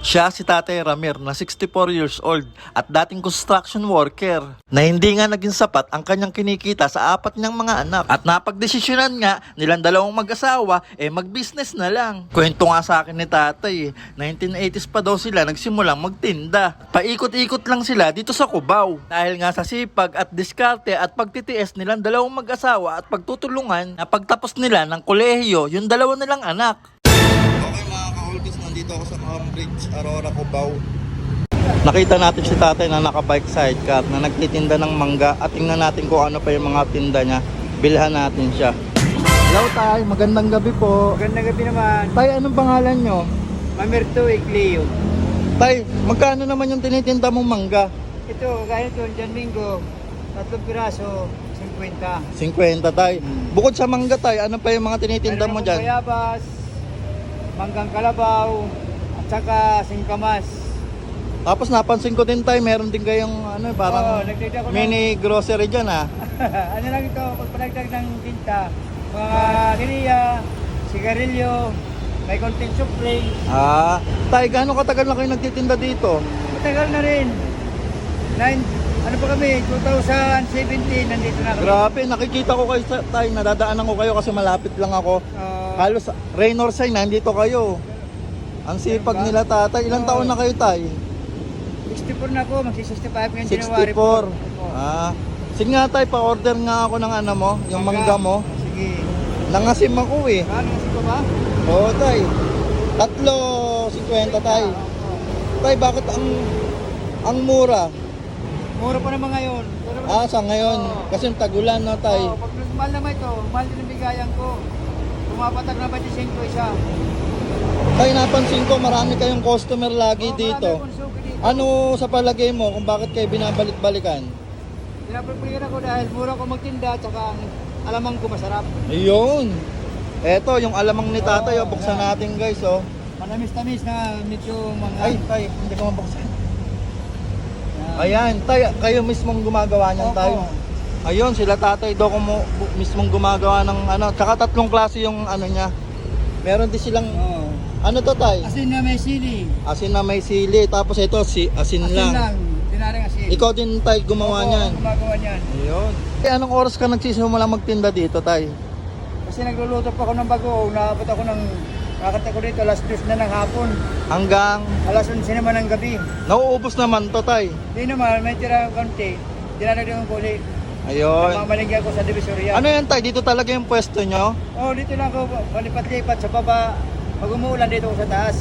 Siya si Tatay Ramir na 64 years old at dating construction worker na hindi nga naging sapat ang kanyang kinikita sa apat niyang mga anak at napagdesisyonan nga nilang dalawang mag-asawa eh mag-business na lang. Kwento nga sa akin ni Tatay eh, 1980s pa daw sila nagsimulang magtinda. Paikot-ikot lang sila dito sa Cubao dahil nga sa sipag at diskarte at pagtitiis nilang dalawang mag-asawa at pagtutulungan na pagtapos nila ng kolehiyo yung dalawa nilang anak. Nandito ako sa Cambridge, Aurora, Cubao. Nakita natin si tatay na nakabike sidecar na nagtitinda ng mangga at tingnan natin kung ano pa yung mga tinda niya. Bilhan natin siya. Hello tay, magandang gabi po. Magandang gabi naman. Tay, anong pangalan nyo? Mamirto Igleo. Tay, magkano naman yung tinitinda mong mangga? Ito, ganito, John Mingo. Tatlong piraso, 50. 50 tay. Bukod sa mangga tay, ano pa yung mga tinitinda Meron mo dyan? Bayabas, manggang kalabaw, at saka singkamas. Tapos napansin ko din tay, meron din kayong ano, Oo, parang nagdagdag ako ng- mini grocery dyan ah. ano lang ito, pagpanagdag ng tinta. Mga kiniya, sigarilyo, may konting supling. Ah, tay, gaano katagal na kayo nagtitinda dito? Matagal na rin. Nine, ano pa kami, 2017, nandito na kami. Grabe, nakikita ko kayo sa- tay, nadadaanan ko kayo kasi malapit lang ako. Oo. Halos rain or shine, nandito kayo. Ang sipag nila tatay. Ilang taon na kayo tay? 64 na ako, magsi-65 ngayon January 64. 4. Ah. Sige nga tay, pa-order nga ako ng ano mo, yung mangga mo. Sige. Nangasim ako eh. Ano kasi ko ba? Oo tay. Tatlo, 50 tay. Tay, bakit ang ang mura? Mura pa naman ngayon. Ah, sa ngayon. Oo. Kasi yung tagulan no tay. Oo, pag mahal naman ito, mahal din ang bigayan ko. Pumapatag na 25 isa. Tay, napansin ko marami kayong customer lagi Oo, dito. marami akong suki dito. Ano sa palagay mo kung bakit kayo binabalik-balikan? Pinapagpilikan ako dahil mura ko magtinda at saka ang alamang ko masarap. Ayun. Eto, yung alamang ni tatay, oh, buksan natin guys, oh. Manamis-tamis na medyo mga... Ay, tay, hindi ko mabuksan. Yan. Ayan, tay, kayo mismong gumagawa niyan, Opo. tay. Ayun, sila tatay daw bu- mismong gumagawa ng ano, tsaka tatlong klase yung ano niya. Meron din silang, Oo. ano to tay? Asin na may sili. Asin na may sili, tapos ito, si, asin, Asin lang. lang. Dinaring asin. Ikaw din tay gumawa Opo, niyan. Gumagawa niyan. Ayun. Eh, anong oras ka nagsisimula magtinda dito, tay? Kasi nagluluto pa ako ng bago. Naabot ako ng... Nakakita ko dito alas 2 na ng hapon. Hanggang, Alas 11 naman ng gabi. nauubos naman to, tay. Di naman, may tira konti. Dinaragdagan ko ulit. Ayun. Namamalinggi ako sa Divisoria. Ano yan, tay? Dito talaga yung pwesto nyo? Oh, dito lang ako palipat-lipat sa baba. Pag umuulan dito ako sa taas.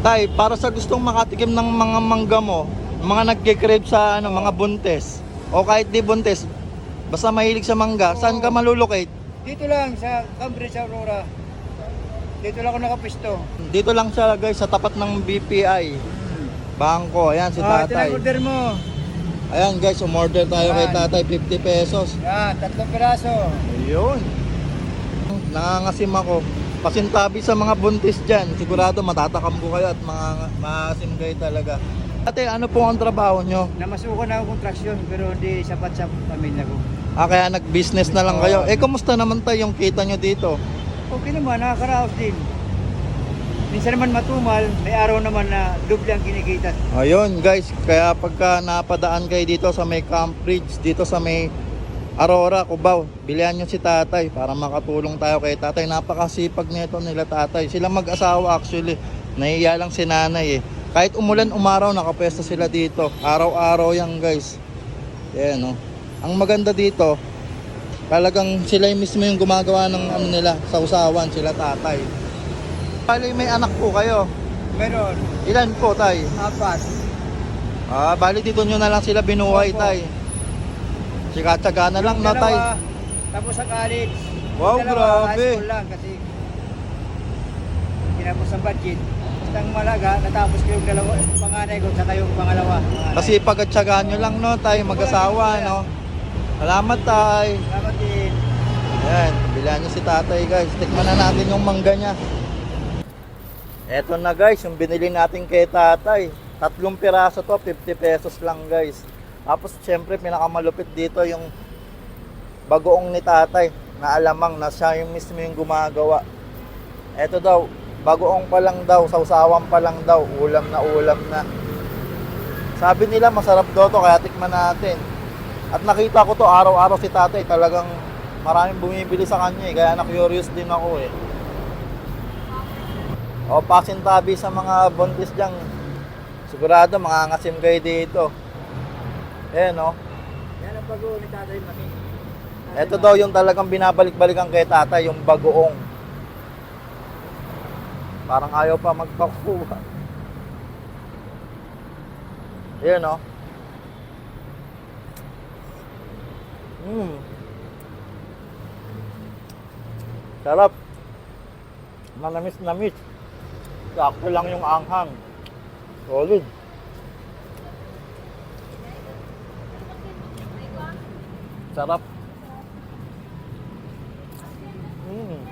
Tay, para sa gustong makatikim ng mga mangga mo, mga nagkikrave sa ano, mga buntes, o kahit di buntes, basta mahilig sa mangga, saan ka malulocate? Dito lang sa Cambridge, Aurora. Dito lang ako nakapisto. Dito lang siya guys, sa tapat ng BPI. Bangko, ayan si Ah, ito lang tatay. order mo. Ayan guys, umorder tayo kay tatay, 50 pesos. Yan, tatlong piraso. Ayun. Nangangasim ako. Pasintabi sa mga buntis dyan. Sigurado matatakam ko kayo at mga maasim kayo talaga. Ate, ano po ang trabaho nyo? Namasukan ako kontraksyon pero hindi sapat sa pamilya ko. Ah, kaya nag-business na lang kayo. Eh, kumusta naman tayo yung kita nyo dito? Okay naman, nakakaraos din. Minsan naman matumal, may araw naman na doble ang kinikita. Ayun, guys. Kaya pagka napadaan kayo dito sa may Camp Ridge, dito sa may Aurora, Cubao, bilihan nyo si tatay para makatulong tayo kay tatay. Napakasipag nito nila tatay. Sila mag-asawa actually. Nahiya lang si nanay eh. Kahit umulan, umaraw, nakapwesto sila dito. Araw-araw yan guys. Yan no. Ang maganda dito, talagang sila yung mismo yung gumagawa ng ano nila, sa usawan, sila tatay. Bali, may anak po kayo. Meron, Ilan po tay? apat. Ah, bali dito nyo na lang sila binuhay, Opo. tay. Tsika-tsaga na lang, Yung no, tay. Tapos sa college. Wow, dalawa, grabe. High school lang kasi kinapos ang budget. Ang malaga, natapos ko yung dalawa, yung panganay ko, saka yung pangalawa. panganay. Kasi pag-tsaga nyo lang, no, tay, mag-asawa, no. Salamat, tay. Salamat din. Ayan, bilhan nyo si tatay, guys. Tikman na natin yung mangga niya. Eto na, guys, yung binili natin kay tatay. Tatlong piraso to, 50 pesos lang, guys. Tapos, syempre, pinakamalupit dito yung bagoong ni tatay na alamang na siya yung mismo yung gumagawa. Eto daw, Bagoong pa lang daw, sausawan pa lang daw, ulam na ulam na. Sabi nila masarap daw to kaya tikman natin. At nakita ko to araw-araw si tatay talagang maraming bumibili sa kanya eh. Kaya na-curious din ako eh. O pasintabi sa mga buntis dyan. Sigurado mangangasim kayo dito. Eh no. Yan ang bago ni Tatay Mami. Ito daw yung talagang binabalik-balikan kay tatay, yung bagoong. Parang ayaw pa magpakuha. Yan no. Mm. Sarap. Manamis namis. Sakto lang yung anghang. Solid. Sarap. Mm.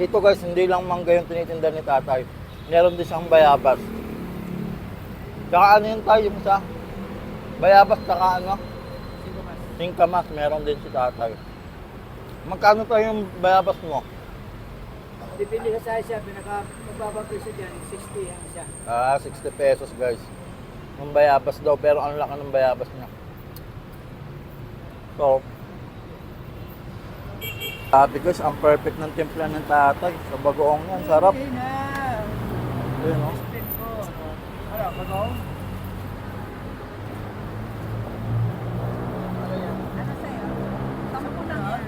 Dito guys, hindi lang mangga yung tinitinda ni tatay. Meron din siyang bayabas. Tsaka ano yun tayo, yung isa? Bayabas tsaka ano? Singkamas, meron din si tatay. Magkano tayo yung bayabas mo? Depende sa size siya, pinaka mababang presyo dyan, 60 ang isa. Ah, 60 pesos guys. Yung bayabas daw, pero ang laki ng bayabas niya. So, sabi guys, ang perfect ng timpla ng tatay. Sa bagoong yan, sarap. Hindi na. Ayan o. Ano, pagaw? Ano sa'yo? Sampo lang yan.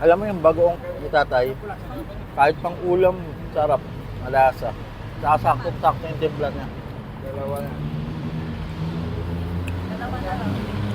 Alam mo yung bagoong itatay, kahit pang ulam, sarap, malasa. Sasakot-sakto yung timpla niya. Dalawa na. Dalawa na lang.